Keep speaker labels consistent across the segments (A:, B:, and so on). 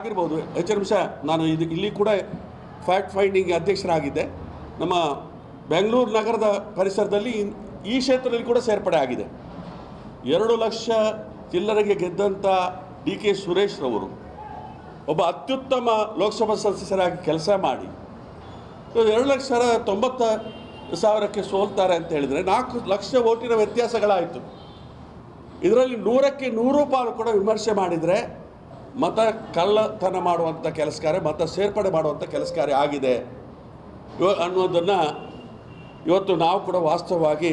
A: ಆಗಿರ್ಬೋದು. ಹೆಚ್ಚು ನಿಮಿಷ ನಾನು ಇದು ಇಲ್ಲಿ ಕೂಡ ಫ್ಯಾಕ್ಟ್ ಫೈಂಡಿಂಗ್ ಅಧ್ಯಕ್ಷರಾಗಿದ್ದೆ. ನಮ್ಮ ಬೆಂಗಳೂರು ನಗರದ ಪರಿಸರದಲ್ಲಿ ಈ ಕ್ಷೇತ್ರದಲ್ಲಿ ಕೂಡ ಸೇರ್ಪಡೆ ಆಗಿದೆ. ಎರಡು ಲಕ್ಷ ಚಿಲ್ಲರೆಗೆ ಗೆದ್ದಂಥ ಡಿ ಕೆ ಸುರೇಶ್ ರವರು ಒಬ್ಬ ಅತ್ಯುತ್ತಮ ಲೋಕಸಭಾ ಸದಸ್ಯರಾಗಿ ಕೆಲಸ ಮಾಡಿ ಎರಡು ಲಕ್ಷ ತೊಂಬತ್ತ ಸಾವಿರಕ್ಕೆ ಸೋಲ್ತಾರೆ ಅಂತ ಹೇಳಿದರೆ ನಾಲ್ಕು ಲಕ್ಷ ಓಟಿನ ವ್ಯತ್ಯಾಸಗಳಾಯಿತು. ಇದರಲ್ಲಿ ನೂರಕ್ಕೆ ನೂರು ಪಾಲು ಕೂಡ ವಿಮರ್ಶೆ ಮಾಡಿದರೆ ಮತ ಕಳ್ಳತನ ಮಾಡುವಂಥ ಕೆಲಸ ಕಾರ್ಯ ಮತ ಸೇರ್ಪಡೆ ಮಾಡುವಂಥ ಕೆಲಸ ಆಗಿದೆ. ಇವ ಅನ್ನೋದನ್ನು ಇವತ್ತು ನಾವು ಕೂಡ ವಾಸ್ತವವಾಗಿ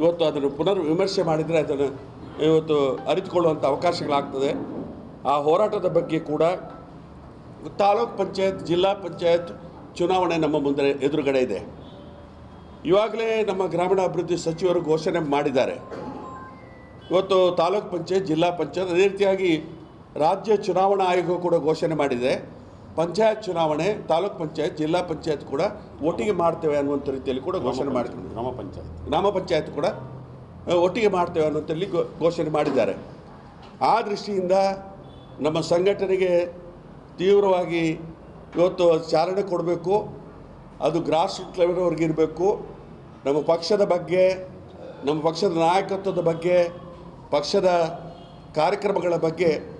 A: ಇವತ್ತು ಅದನ್ನು ಪುನರ್ ವಿಮರ್ಶೆ ಮಾಡಿದರೆ ಅದನ್ನು ಇವತ್ತು ಅರಿತುಕೊಳ್ಳುವಂಥ ಅವಕಾಶಗಳಾಗ್ತದೆ. ಆ ಹೋರಾಟದ ಬಗ್ಗೆ ಕೂಡ ತಾಲೂಕ್ ಪಂಚಾಯತ್, ಜಿಲ್ಲಾ ಪಂಚಾಯತ್ ಚುನಾವಣೆ ನಮ್ಮ ಮುಂದೆ ಎದುರುಗಡೆ ಇದೆ. ಇವಾಗಲೇ ನಮ್ಮ ಗ್ರಾಮೀಣಾಭಿವೃದ್ಧಿ ಸಚಿವರು ಘೋಷಣೆ ಮಾಡಿದ್ದಾರೆ. ಇವತ್ತು ತಾಲೂಕ್ ಪಂಚಾಯತ್, ಜಿಲ್ಲಾ ಪಂಚಾಯತ್ ಅದೇ ರೀತಿಯಾಗಿ ರಾಜ್ಯ ಚುನಾವಣಾ ಆಯೋಗ ಕೂಡ ಘೋಷಣೆ ಮಾಡಿದೆ. ಪಂಚಾಯತ್ ಚುನಾವಣೆ ತಾಲೂಕ್ ಪಂಚಾಯತ್ ಜಿಲ್ಲಾ ಪಂಚಾಯತ್ ಕೂಡ ಒಟ್ಟಿಗೆ ಮಾಡ್ತೇವೆ ಅನ್ನುವಂಥ ರೀತಿಯಲ್ಲಿ ಕೂಡ ಘೋಷಣೆ ಮಾಡಿದ್ರು.
B: ಗ್ರಾಮ ಪಂಚಾಯತ್.
A: ಗ್ರಾಮ ಪಂಚಾಯತ್ ಕೂಡ ಒಟ್ಟಿಗೆ ಮಾಡ್ತೇವೆ ಅನ್ನುವಂಥಲ್ಲಿ ಘೋಷಣೆ ಮಾಡಿದ್ದಾರೆ. ಆ ದೃಷ್ಟಿಯಿಂದ ನಮ್ಮ ಸಂಘಟನೆಗೆ ತೀವ್ರವಾಗಿ ಇವತ್ತು ಚಾಲನೆ ಕೊಡಬೇಕು. ಅದು ಗ್ರಾಸ್ ರೂಟ್ ಲೆವೆಲ್ವರೆಗೆ ಇರಬೇಕು. ನಮ್ಮ ಪಕ್ಷದ ಬಗ್ಗೆ ನಮ್ಮ ಪಕ್ಷದ ನಾಯಕತ್ವದ ಬಗ್ಗೆ ಪಕ್ಷದ ಕಾರ್ಯಕ್ರಮಗಳ ಬಗ್ಗೆ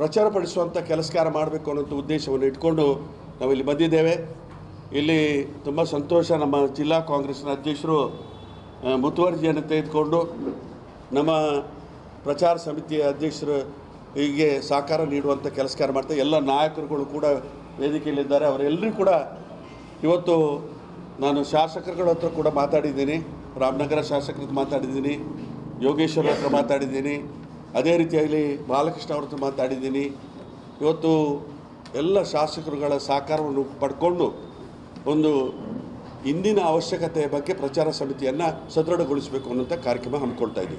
A: ಪ್ರಚಾರಪಡಿಸುವಂಥ ಕೆಲಸ ಕಾರ್ಯ ಮಾಡಬೇಕು ಅನ್ನೋಂಥ ಉದ್ದೇಶವನ್ನು ಇಟ್ಕೊಂಡು ನಾವಿಲ್ಲಿ ಬಂದಿದ್ದೇವೆ. ಇಲ್ಲಿ ತುಂಬ ಸಂತೋಷ ನಮ್ಮ ಜಿಲ್ಲಾ ಕಾಂಗ್ರೆಸ್ನ ಅಧ್ಯಕ್ಷರು ಮುತುವರ್ಜಿಯನ್ನು ತೆಗೆದುಕೊಂಡು ನಮ್ಮ ಪ್ರಚಾರ ಸಮಿತಿಯ ಅಧ್ಯಕ್ಷರು ಹೀಗೆ ಸಹಕಾರ ನೀಡುವಂಥ ಕೆಲಸಕಾರ ಮಾಡ್ತಾ ಎಲ್ಲ ನಾಯಕರುಗಳು ಕೂಡ ವೇದಿಕೆಯಲ್ಲಿದ್ದಾರೆ. ಅವರೆಲ್ಲರೂ ಕೂಡ ಇವತ್ತು ನಾನು ಶಾಸಕರುಗಳ ಹತ್ರ ಕೂಡ ಮಾತಾಡಿದ್ದೀನಿ. ರಾಮನಗರ ಶಾಸಕರ ಮಾತಾಡಿದ್ದೀನಿ. ಯೋಗೇಶ್ವರ ಹತ್ರ ಮಾತಾಡಿದ್ದೀನಿ. ಅದೇ ರೀತಿಯಲ್ಲಿ ಬಾಲಕೃಷ್ಣ ಅವ್ರ ಮಾತಾಡಿದ್ದೀನಿ. ಇವತ್ತು ಎಲ್ಲ ಶಾಸಕರುಗಳ ಸಹಕಾರವನ್ನು ಪಡ್ಕೊಂಡು ಒಂದು ಇಂದಿನ ಅವಶ್ಯಕತೆಯ ಬಗ್ಗೆ ಪ್ರಚಾರ ಸಮಿತಿಯನ್ನು ಸದೃಢಗೊಳಿಸಬೇಕು ಅನ್ನೋಂಥ ಕಾರ್ಯಕ್ರಮ ಹಮ್ಮಿಕೊಳ್ತಾ ಇದ್ದೀವಿ.